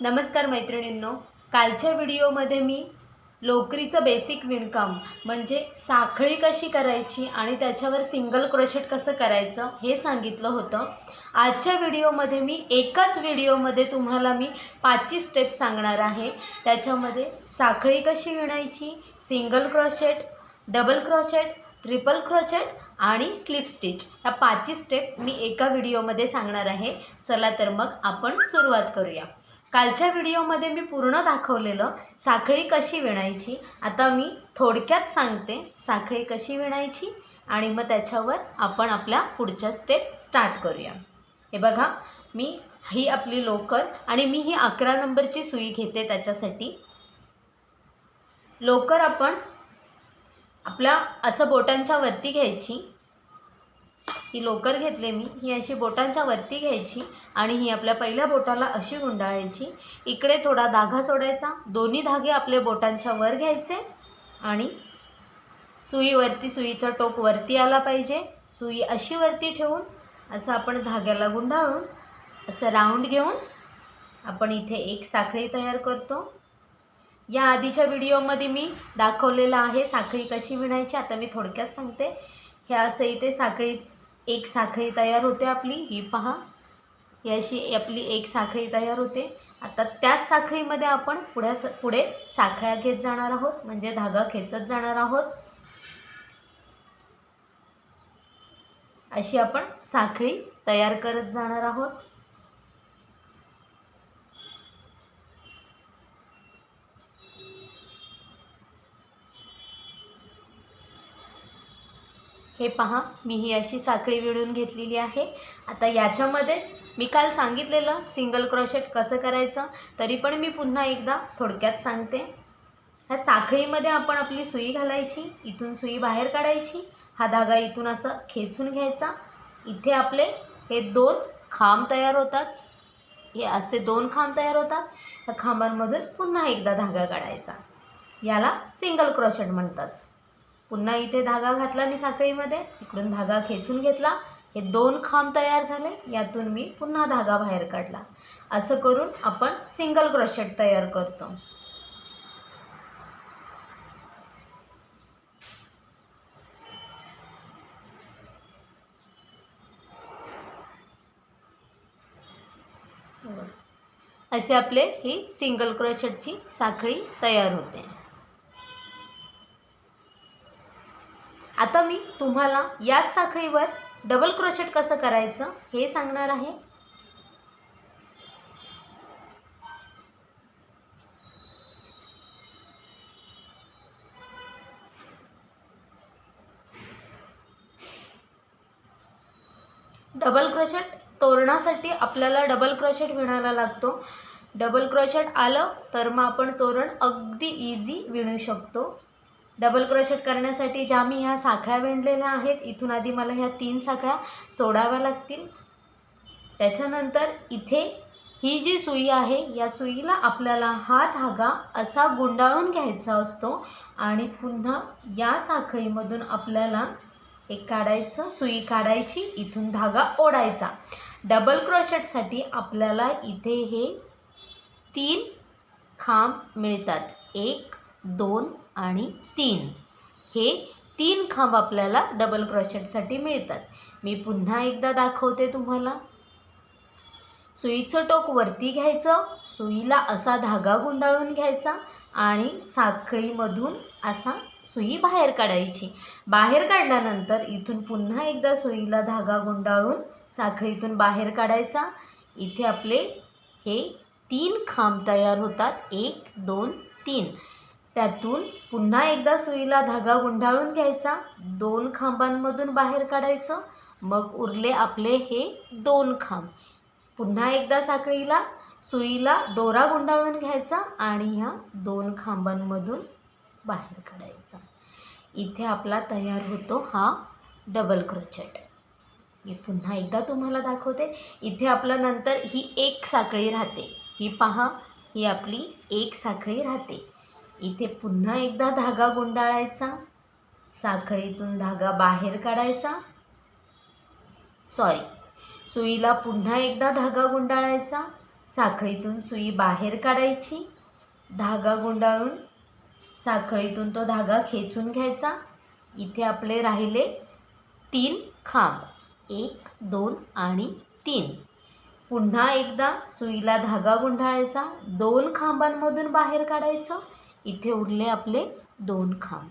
नमस्कार मैत्रिणींनो. कालच्या व्हिडिओमध्ये मी लोकरीचं बेसिक विणकाम म्हणजे साखळी कशी करायची आणि त्याच्यावर सिंगल क्रोशेट कसं करायचं हे सांगितलं होतं. आजच्या व्हिडिओमध्ये मी एकाच व्हिडिओमध्ये तुम्हाला मी पाचची स्टेप सांगणार आहे. त्याच्यामध्ये साखळी कशी विणायची single crochet double crochet triple crochet आणि स्लिप स्टिच. ह्या पाचही स्टेप मी एका व्हिडिओमध्ये सांगणार आहे. चला तर मग आपण सुरुवात करूया. कालच्या व्हिडिओमध्ये मी पूर्ण दाखवलेलं साखळी कशी विणायची आता मी थोडक्यात सांगते साखळी कशी विणायची आणि मग त्याच्यावर आपण आपल्या पुढच्या स्टेप स्टार्ट करूया. हे बघा मी ही आपली लोकर आणि मी ही अकरा नंबरची सुई घेते त्याच्यासाठी. लोकर आपण आपल्या असं बोटांच्या वरती घ्यायची. ही लोकर घेतले मी ही अशी बोटांच्या वरती घ्यायची आणि ही आपल्या पहिल्या बोटाला अशी गुंडाळायची. इकडे थोडा धागा सोडायचा दोन्ही धागे आपले बोटांच्या वर घ्यायचे आणि सुईवरती सुईचा टोक वरती आला पाहिजे. सुई अशी वरती ठेवून असं आपण धाग्याला गुंडाळून असं राऊंड घेऊन आपण इथे एक साखळी तयार करतो. या आधीच्या व्हिडिओमध्ये मी दाखवलेलं आहे साखळी कशी विणायची आता मी थोडक्यात सांगते. हे असं इथे साखळी एक साखळी तयार होते आपली ही पहा. ही अशी आपली एक साखळी तयार होते. आता त्याच साखळीमध्ये आपण पुढ्या स पुढे साखळ्या घेत जाणार आहोत म्हणजे धागा खेचत जाणार आहोत. अशी आपण साखळी तयार करत जाणार आहोत. हे पहा मी ही अशी साखळी विळून घेतलेली आहे. आता याच्यामध्येच मी काल सांगितलेलं सिंगल क्रॉशेट कसं करायचं तरी पण मी पुन्हा एकदा थोडक्यात सांगते. ह्या साखळीमध्ये आपण आपली सुई घालायची इथून सुई बाहेर काढायची हा धागा इथून असं खेचून घ्यायचा. इथे आपले हे दोन खांब तयार होतात. हे असे दोन खांब तयार होतात. ह्या खांबांमधून पुन्हा एकदा धागा काढायचा. याला सिंगल क्रॉशेट म्हणतात. पुन्हा इथे धागा घातला मी साखळीमध्ये. इकडून धागा खेचून घेतला. हे दोन खांब तयार झाले. यातून मी पुन्हा धागा बाहेर काढला. असं करून आपण सिंगल क्रोशेट तयार करतो. असे आपले ही सिंगल क्रोशेटची साखळी तयार होते. आता मी तुम्हाला याच साखळीवर डबल क्रोशेट कसं करायचं हे सांगणार आहे. डबल क्रोशेट तोरणासाठी आपल्याला डबल क्रोशेट विणायला लागतो. डबल क्रोशेट आलं तर मग आपण तोरण अगदी इझी विणू शकतो. डबल क्रोशेट करण्यासाठी ज्या मी ह्या साखळ्या विणलेल्या आहेत इथून आधी मला ह्या तीन साखळ्या सोडाव्या लागतील. त्याच्यानंतर इथे ही जी सुई आहे या सुईला आपल्याला हा धागा असा गुंडाळून घ्यायचा असतो आणि पुन्हा या साखळीमधून आपल्याला एक काढायचं सुई काढायची इथून धागा ओढायचा. डबल क्रोशेटसाठी आपल्याला इथे हे तीन खांब मिळतात. एक दोन आणि तीन. हे तीन खांब आपल्याला डबल क्रॉशेटसाठी मिळतात. मी पुन्हा एकदा दाखवते तुम्हाला. सुईचं टोक वरती घ्यायचं सुईला असा धागा गुंडाळून घ्यायचा आणि साखळीमधून असा सुई बाहेर काढायची. बाहेर काढल्यानंतर इथून पुन्हा एकदा सुईला धागा गुंडाळून साखळीतून बाहेर काढायचा. इथे आपले हे तीन खांब तयार होतात. एक दोन तीन. त्यातून पुन्हा एकदा सुईला धागा गुंडाळून घ्यायचा दोन खांबांमधून बाहेर काढायचं मग उरले आपले हे दोन खांब. पुन्हा एकदा साखळीला सुईला दोरा गुंडाळून घ्यायचा आणि ह्या दोन खांबांमधून बाहेर काढायचा. इथे आपला तयार होतो हा डबल क्रोचट मी पुन्हा एकदा तुम्हाला दाखवते इथे आपला नंतर ही एक साखळी राहते. ही पहा ही आपली एक साखळी राहते. इथे पुन्हा एकदा धागा गुंडाळायचा. साखळीतून धागा बाहेर काढायचा. सॉरी सुईला पुन्हा एकदा धागा गुंडाळायचा. साखळीतून सुई बाहेर काढायची. धागा गुंडाळून साखळीतून तो धागा खेचून घ्यायचा. इथे आपले राहिले तीन खांब. एक दोन आणि तीन. पुन्हा एकदा सुईला धागा गुंडाळायचा दोन खांबांमधून बाहेर काढायचं इथे उरले आपले दोन खांब.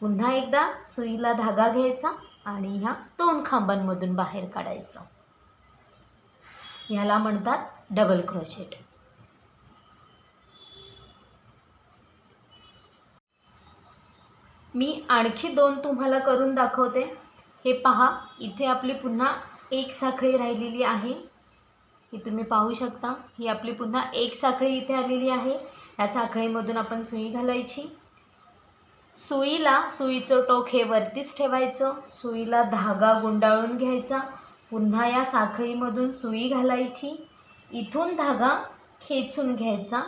पुन्हा एकदा सुईला धागा घ्यायचा आणि ह्या दोन खांबांमधून बाहेर काढायचं. ह्याला म्हणतात डबल क्रोशेट मी आणखी दोन तुम्हाला करून दाखवते. हे पहा इथे आपली पुन्हा एक साखळी राहिलेली आहे. ही तुम्ही पाहू शकता. ही आपली पुन्हा एक साखळी इथे आलेली आहे. या साखळीमधून आपण सुई घालायची. सुईला सुईचं टोक हे वरतीच ठेवायचं. सुईला धागा गुंडाळून घ्यायचा. पुन्हा या साखळीमधून सुई घालायची. इथून धागा खेचून घ्यायचा.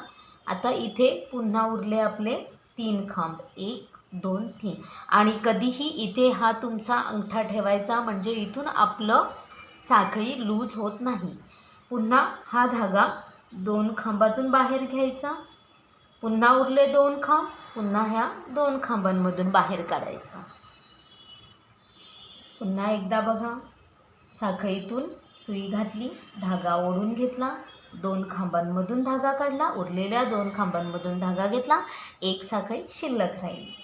आता इथे पुन्हा उरले आपले तीन खांब. एक दोन तीन. आणि कधीही इथे हा तुमचा अंगठा ठेवायचा. म्हणजे इथून आपलं साखळी लूज होत नाही. पुन्हा हा धागा दोन खांबातून बाहेर घ्यायचा. पुन्हा उरले दोन खांब पुन्हा ह्या दोन खांबांमधून बाहेर काढायचा. पुन्हा एकदा बघा. साखळीतून सुई घातली धागा ओढून घेतला दोन खांबांमधून धागा काढला उरलेल्या दोन खांबांमधून धागा घेतला एक साखळी शिल्लक राहिली.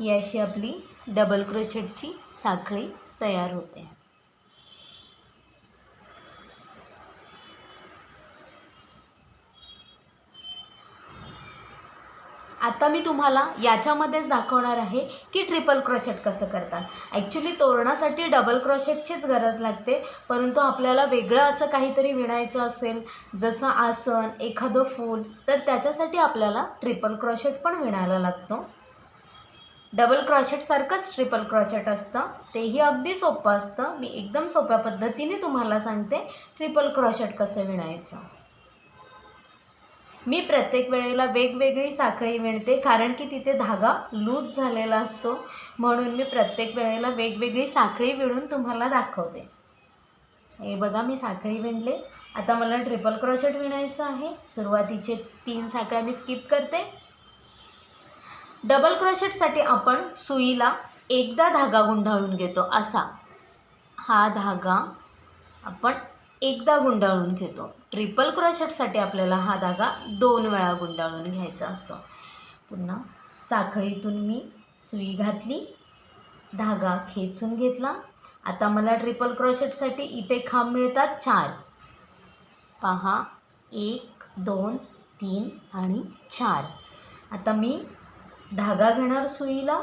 ही अशी आपली डबल क्रोशेटची साखळी तयार होते. आता मी तुम्हाला याच्यामध्येच दाखवणार आहे की ट्रिपल क्रोशेट कसं करतात. ॲक्च्युली तोरणासाठी डबल क्रोशेटचीच गरज लागते परंतु आपल्याला वेगळं असं काहीतरी विणायचं असेल जसं आसन एखादं फूल तर त्याच्यासाठी आपल्याला ट्रिपल क्रोशेट पण विणायला लागतो. डबल क्रॉशेटसारखंच ट्रिपल क्रॉचेट असतं. तेही अगदी सोपं असतं. मी एकदम सोप्या पद्धतीने तुम्हाला सांगते ट्रिपल क्रॉशेट कसं विणायचं. मी प्रत्येक वेळेला वेगवेगळी साखळी विणते कारण की तिथे धागा लूज झालेला असतो. म्हणून मी प्रत्येक वेळेला वेगवेगळी साखळी विणून तुम्हाला दाखवते. हे बघा मी साखळी विणले. आता मला ट्रिपल क्रॉशेट विणायचं आहे. सुरुवातीचे तीन साखळ्या मी स्किप करते. डबल क्रोशेटसाठी आपण सुईला एकदा धागा गुंडाळून घेतो असा. हा धागा आपण एकदा गुंडाळून घेतो. ट्रिपल क्रोशेटसाठी आपल्याला हा धागा दोन वेळा गुंडाळून घ्यायचा असतो. पुन्हा साखळीतून मी सुई घातली धागा खेचून घेतला. आता मला ट्रिपल क्रोशेटसाठी इथे खांब मिळतात चार. पहा एक दोन तीन आणि चार. आता मी धागा घेणार सुईला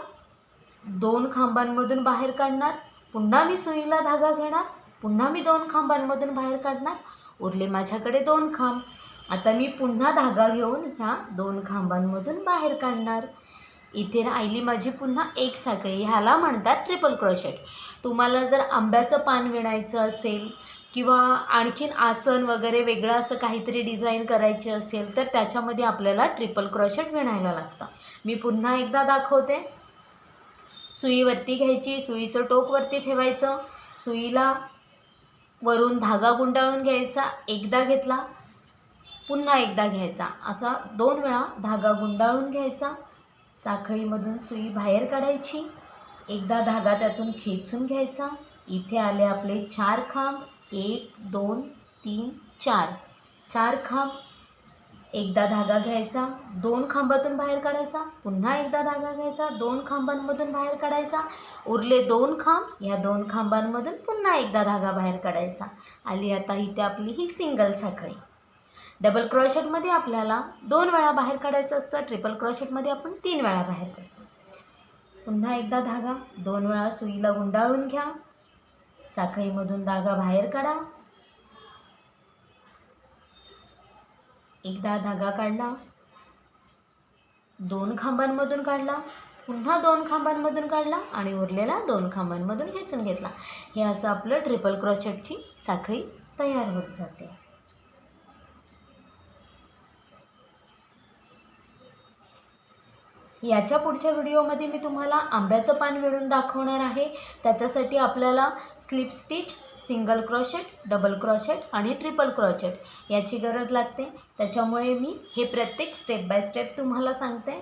दोन खांबांमधून बाहेर काढणार पुन्हा मी सुईला धागा घेणार पुन्हा मी दोन खांबांमधून बाहेर काढणार उरले माझ्याकडे दोन खांब. आता मी पुन्हा धागा घेऊन ह्या दोन खांबांमधून बाहेर काढणार. इथे राहिली माझी पुन्हा एक साखळी ह्याला म्हणतात ट्रिपल क्रोशेट तुम्हाला जर आंब्याचं पान विणायचं असेल किंवा आणखीन आसन वगैरे वेगळं असं काहीतरी डिझाईन करायची असेल तर त्याच्यामध्ये आपल्याला ट्रिपल क्रॉशेट विणायला लागतं. मी पुन्हा एकदा दाखवते. सुईवरती घ्यायची सुईचं टोकवरती ठेवायचं सुईला वरून धागा गुंडाळून घ्यायचा एकदा घेतला पुन्हा एकदा घ्यायचा. असा दोन वेळा धागा गुंडाळून घ्यायचा. साखळीमधून सुई बाहेर काढायची. एकदा धागा त्यातून खेचून घ्यायचा. इथे आले आपले चार खांब. एक दोन तीन चार. चार खांब. एकदा धागा घ्यायचा दोन खांबातून बाहेर काढायचा पुन्हा एकदा धागा घ्यायचा दोन खांबांमधून बाहेर काढायचा उरले दोन खांब या दोन खांबांमधून पुन्हा एकदा धागा बाहेर काढायचा. आली आता इथे आपली ही सिंगल साखळी. डबल क्रॉशेटमध्ये आपल्याला दोन वेळा बाहेर काढायचं असतं ट्रिपल क्रॉशेटमध्ये आपण तीन वेळा बाहेर काढतो. पुन्हा एकदा धागा दोन वेळा सुईला गुंडाळून घ्या. साखळीमधून धागा बाहेर काढा. एकदा धागा काढला. दोन खांबांमधून काढला. पुन्हा दोन खांबांमधून काढला आणि उरलेला दोन खांबांमधून खेचून घेतला. हे असं आपलं ट्रिपल क्रॉशेटची साखळी तयार होत जाते. याच्या पुढच्या व्हिडिओमध्ये मी तुम्हाला आंब्याचं पान विणून दाखवणार आहे. त्याच्यासाठी आपल्याला slip stitch single crochet double crochet आणि ट्रिपल क्रॉशेट याची गरज लागते. त्याच्यामुळे मी हे प्रत्येक स्टेप बाय स्टेप तुम्हाला सांगते.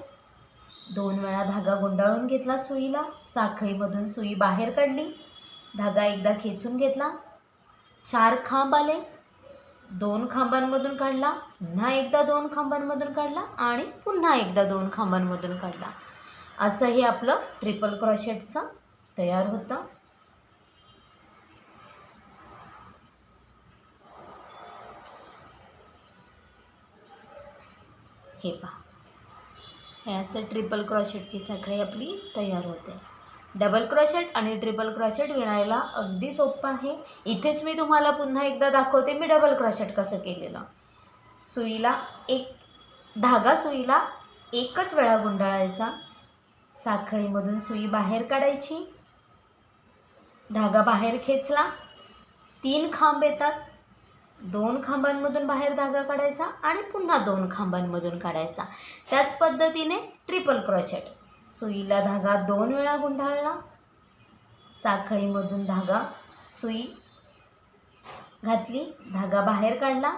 दोन वेळा धागा गुंडाळून घेतला सुईला साखळीमधून सुई बाहेर काढली धागा एकदा खेचून घेतला. चार खांब आले दोन खांबांमधून काढला पुन्हा एकदा दोन खांबांमधून काढला आणि पुन्हा एकदा दोन खांबांमधून काढला. असं हे आपलं ट्रिपल क्रॉशेटचं तयार होतं. हे पहा. हे असं ट्रिपल क्रॉशेटची साखळी आपली तयार होते. डबल क्रॉशेट आणि ट्रिपल क्रॉशेट विणायला अगदी सोपं आहे. इथेच मी तुम्हाला पुन्हा एकदा दाखवते मी डबल क्रॉशेट कसं केलेलं. सुईला एक धागा सुईला एकच वेळा गुंडाळायचा. साखळीमधून सुई बाहेर काढायची. धागा बाहेर खेचला. तीन खांब येतात. दोन खांबांमधून बाहेर धागा काढायचा आणि पुन्हा दोन खांबांमधून काढायचा. त्याच पद्धतीने ट्रिपल क्रॉशेट सुईला धागा दोन वेळा गुंडाळला. साखळीमधून धागा सुई घातली धागा बाहेर काढला.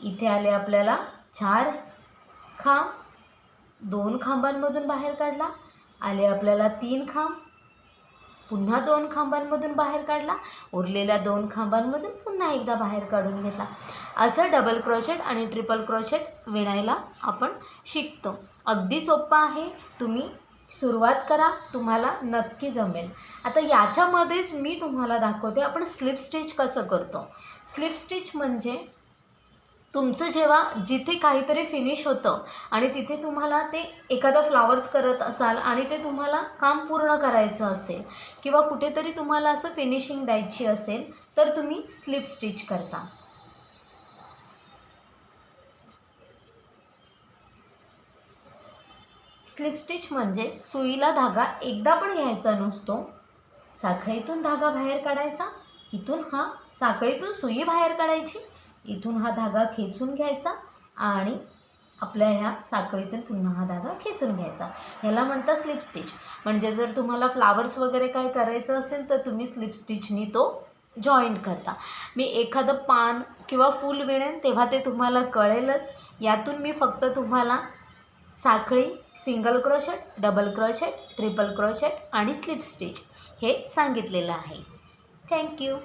इथे आले आपल्याला चार खांब दोन खांबांमधून बाहेर काढला. आले आपल्याला तीन खांब पुन्हा दोन खांबांमधून बाहेर काढला. उरलेल्या दोन खांबांमधून पुन्हा एकदा बाहेर काढून घेतला. असं डबल क्रॉशेट आणि ट्रिपल क्रॉशेट विणायला आपण शिकतो. अगदी सोपं आहे. तुम्ही सुरुवात करा. तुम्हाला नक्की जमेल. आता याच्यामध्येच मी तुम्हाला दाखवते. आपण स्लिप स्टिच कसं करतो? स्लिप स्टिच म्हणजे तुमचं जेव्हा जिथे काहीतरी फिनिश होतं आणि तिथे तुम्हाला ते एखादा फ्लावर्स करत असाल आणि ते तुम्हाला काम पूर्ण करायचं असेल किंवा कुठेतरी तुम्हाला असं फिनिशिंग द्यायची असेल तर तुम्ही स्लिप स्टिच करता. स्लिप स्टिच म्हणजे सुईला धागा एकदा पण घ्यायचा नसतो. साखळीतून धागा बाहेर काढायचा इथून हा साखळीतून सुई बाहेर काढायची. इथून हा धागा खेचून घ्यायचा आणि आपल्या ह्या साखळीतून पुन्हा हा धागा खेचून घ्यायचा. ह्याला म्हणतात स्लिप स्टिच म्हणजे जर तुम्हाला फ्लावर्स वगैरे काय करायचं असेल तर तुम्ही स्लिप स्टिचनी तो जॉईंट करता. मी एखादं पान किंवा फूल विणेन तेव्हा ते तुम्हाला कळेलच. यातून मी फक्त तुम्हाला साखळी single crochet double crochet triple crochet आणि स्लिप स्टिच हे सांगितलेलं आहे. थँक्यू